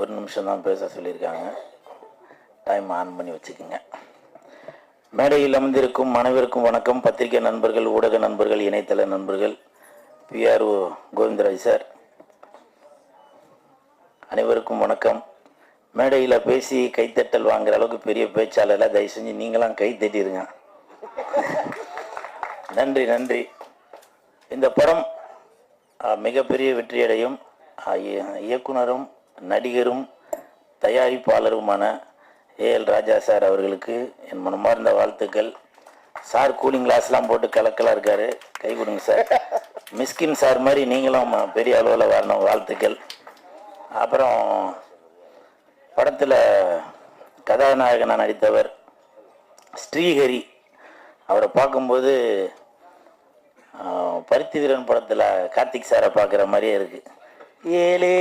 ஒரு நிமிஷம் தான் பேச சொல்லியிருக்காங்க. டைம் ஆன் பண்ணி வச்சுக்கோங்க. மேடையில் அமர்ந்திருக்கும் அனைவருக்கும் வணக்கம். பத்திரிகை நண்பர்கள் ஊடக நண்பர்கள் இணையதள நண்பர்கள் பிஆர்ஓ கோவிந்தராஜ் சார். அனைவருக்கும் வணக்கம். மேடையில் பேசி கைத்தட்டல் வாங்குற அளவுக்கு பெரிய பேச்சாளர் தயவு செஞ்சு நீங்களாம் கை தட்டிடுங்க. நன்றி நன்றி. இந்த படம் மிகப்பெரிய வெற்றியடையும். இயக்குனரும் நடிகரும் தயாரிப்பாளருமான ஏ எல் ராஜா சார் அவர்களுக்கு என் மனமார்ந்த வாழ்த்துக்கள். சார் கூலிங் கிளாஸ்லாம் போட்டு கலக்கலாக இருக்காரு. கை கொடுங்க சார். மிஸ்கின் சார் மாதிரி நீங்களும் பெரிய அளவில் வரணும். வாழ்த்துக்கள். அப்புறம் படத்தில் கதாநாயகனாக நடித்தவர் ஸ்ரீஹரி. அவரை பார்க்கும்போது பருத்தி வீரன் படத்தில் கார்த்திக் சாரை பார்க்குற மாதிரியே இருக்குது ஏழே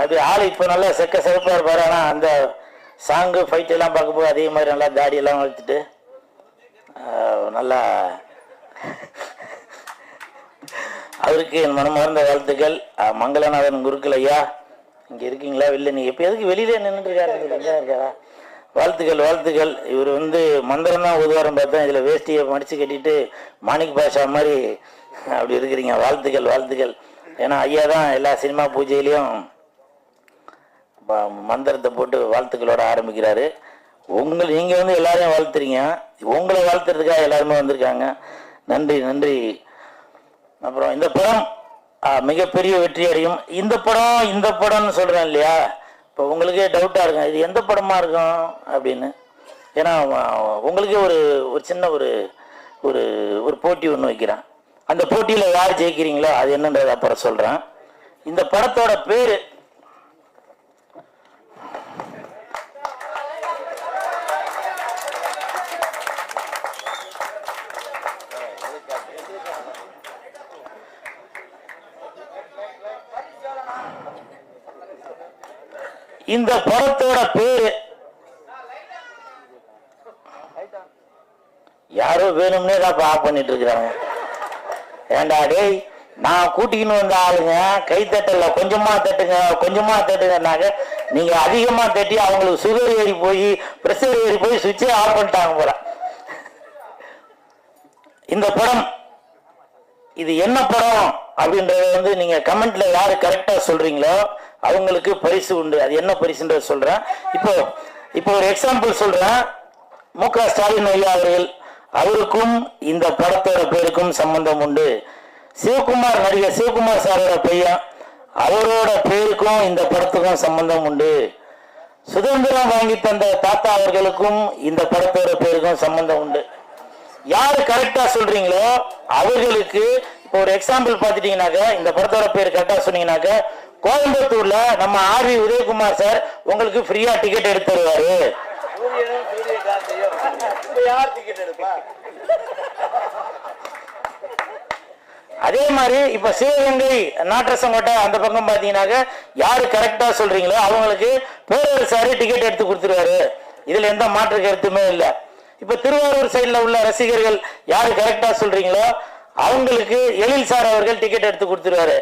அப்படி ஆள் இப்போ நல்லா செக்க செகப்பாக இருப்பார். ஆனால் அந்த சாங்கு ஃபைட் எல்லாம் பார்க்கும்போது அதே மாதிரி நல்லா தாடியெல்லாம் வளர்த்துட்டு நல்லா அவருக்கு என் மனமார்ந்த வாழ்த்துக்கள். மங்களநாதன் குருக்கள் ஐயா இங்கே இருக்கீங்களா? வெளில நீங்கள் எப்போ எதுக்கு வெளியிலே நின்றுட்டு இருக்காரு இருக்காரா? வாழ்த்துக்கள் வாழ்த்துக்கள். இவர் வந்து மந்திரம் தான் உதுவாரம் பார்த்தா இதில் வேஷ்டியை மடித்து கட்டிட்டு மாணிக் பாஷா மாதிரி அப்படி இருக்கிறீங்க. வாழ்த்துக்கள் வாழ்த்துக்கள். ஏன்னா ஐயா தான் எல்லா சினிமா பூஜையிலையும் மந்திரத்தை போட்டு வாழ்த்துக்களோட ஆரம்பிக்கிறாரு. உங்களை நீங்கள் வந்து எல்லாரையும் வாழ்த்துறீங்க. உங்களை வாழ்த்துறதுக்காக எல்லாருமே வந்திருக்காங்க. நன்றி நன்றி. அப்புறம் இந்த படம் மிகப்பெரிய வெற்றி அடையும். இந்த படம் இந்த படம்னு சொல்கிறேன் இல்லையா? இப்போ உங்களுக்கே டவுட்டாக இருக்கும். இது எந்த படமாக இருக்கும் அப்படின்னு. ஏன்னா உங்களுக்கே ஒரு ஒரு சின்ன ஒரு ஒரு ஒரு போட்டி ஒன்று வைக்கிறேன். அந்த போட்டியில் யார் ஜெயிக்கிறீங்களோ அது என்னன்றது அப்புறம் சொல்கிறேன் இந்த படத்தோட பேர் இந்த படத்தோட பேரு. யாரோ வேணும்னே தான் ஆஃப் பண்ணிட்டு இருக்கிறாங்க. ஏண்டா டேய் நான் கூட்டிக்கின்னு வந்த ஆளுங்க கை தட்டல கொஞ்சமா தட்டுங்க கொஞ்சமா தட்டுங்கன்னாங்க. நீங்க அதிகமா தட்டி அவங்களுக்கு சுகர் ஏறி போய் பிரஷர் ஏறி போய் சுவிட்சே ஆஃப் பண்ணிட்டாங்க போல. இந்த படம் இது என்ன படம் அப்படின்றத வந்து நீங்க கமெண்ட்ல யாரு கரெக்டா சொல்றீங்களோ அவங்களுக்கு பரிசு உண்டு. அது என்ன பரிசுன்றத சொல்றேன். இப்போ இப்போ ஒரு எக்ஸாம்பிள் சொல்றேன். மு க ஸ்டாலின் ஐயா அவர்கள் அவருக்கும் இந்த படத்தோட பேருக்கும் சம்பந்தம் உண்டு. சிவகுமார் நடிகர் சிவகுமார் சாரோட பையன் அவரோட பேருக்கும் இந்த படத்துக்கும் சம்பந்தம் உண்டு. சுதந்திரம் வாங்கி தந்த தாத்தா அவர்களுக்கும் இந்த படத்தோட பேருக்கும் சம்பந்தம் உண்டு. யார் கரெக்டா சொல்றீங்களோ அவர்களுக்கு இப்போ ஒரு எக்ஸாம்பிள் பார்த்துட்டீங்கன்னாக்க இந்த படத்தோட பேர் கரெக்டா சொன்னீங்கன்னாக்க கோயம்புத்தூர்ல நம்ம ஆர்வி உதயகுமார் சார் உங்களுக்கு ஃப்ரீயா டிக்கெட் எடுத்து தருவாரு. அதே மாதிரி இப்ப சிவகங்கை நாட்டரசங்கோட்டை அந்த பக்கம் பாத்தீங்கன்னாக்க யாரு கரெக்டா சொல்றீங்களோ அவங்களுக்கு பேரவர் சாரு டிக்கெட் எடுத்து கொடுத்துருவாரு. இதுல எந்த மாற்று கருத்துமே இல்லை. இப்ப திருவாரூர் சைட்ல உள்ள ரசிகர்கள் யாரு கரெக்டா சொல்றீங்களோ அவங்களுக்கு எழில் சார் அவர்கள் டிக்கெட் எடுத்து கொடுத்துருவாரு.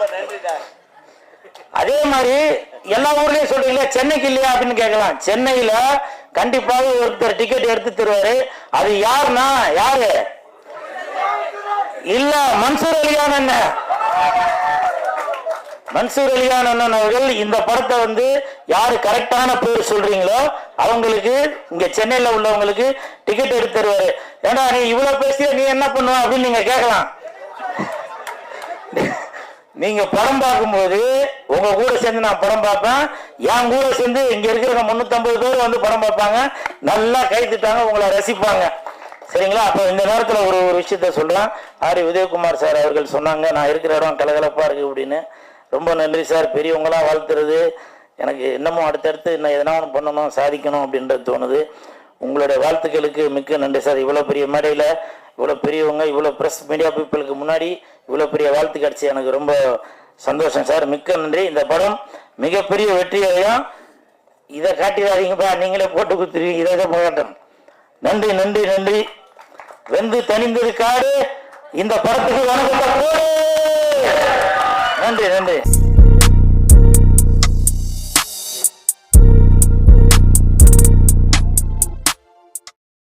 ரொம்ப நன்றிடா அதே மாதிரி எல்லா ஊர்லயும் சொல்றீங்களா சென்னைக்கு இல்லையா அப்படின்னு கேட்கலாம். சென்னையில கண்டிப்பாக ஒருத்தர் டிக்கெட் எடுத்து தருவாரு. அது யாருன்னா யாரு? இல்ல மன்சூர் அலியான் என்ன மன்சூர் அலியான் அண்ணன் அவர்கள் இந்த படத்தை வந்து யாரு கரெக்டான பேர் சொல்றீங்களோ அவங்களுக்கு இங்க சென்னையில உள்ளவங்களுக்கு டிக்கெட் எடுத்து தருவாரு. ஏன்னா நீ இவ்வளவு பேசிய நீ என்ன பண்ணுவ அப்படின்னு நீங்க கேட்கலாம். நீங்க படம் பார்க்கும்போது உங்க கூட சேர்ந்து நான் படம் பார்ப்பேன். என் கூட சேர்ந்து இங்க இருக்கிற முன்னூத்தி பேர் வந்து படம் பார்ப்பாங்க. நல்லா கை திட்டாங்க உங்களை ரசிப்பாங்க. சரிங்களா? அப்போ இந்த நேரத்தில் ஒரு ஒரு விஷயத்த சொல்கிறேன் ஆரி உதயகுமார் சார் அவர்கள் சொன்னாங்க நான் இருக்கிற இடம் கலகலப்பாக இருக்குது அப்படின்னு. ரொம்ப நன்றி சார். பெரியவங்களாம் வாழ்த்துறது. எனக்கு இன்னமும் அடுத்தடுத்து இன்னும் எதனா ஒன்று பண்ணணும் சாதிக்கணும் அப்படின்றது தோணுது. உங்களுடைய வாழ்த்துக்களுக்கு மிக்க நன்றி சார். இவ்வளோ பெரிய மேடையில் இவ்வளோ பெரியவங்க இவ்வளோ ப்ரெஸ் மீடியா பீப்புளுக்கு முன்னாடி இவ்வளோ பெரிய வாழ்த்து கிடச்சி எனக்கு ரொம்ப சந்தோஷம் சார். மிக்க நன்றி. இந்த படம் மிகப்பெரிய வெற்றியையும் இதை காட்டிடாதீங்கப்பா நீங்களே போட்டு கொடுத்துருவீங்க இதை இதை போகட்டும் நன்றி நன்றி நன்றி. வெந்து தனிந்திருக்காரு இந்த படத்துக்கு வணக்கம் நன்றி நன்றி.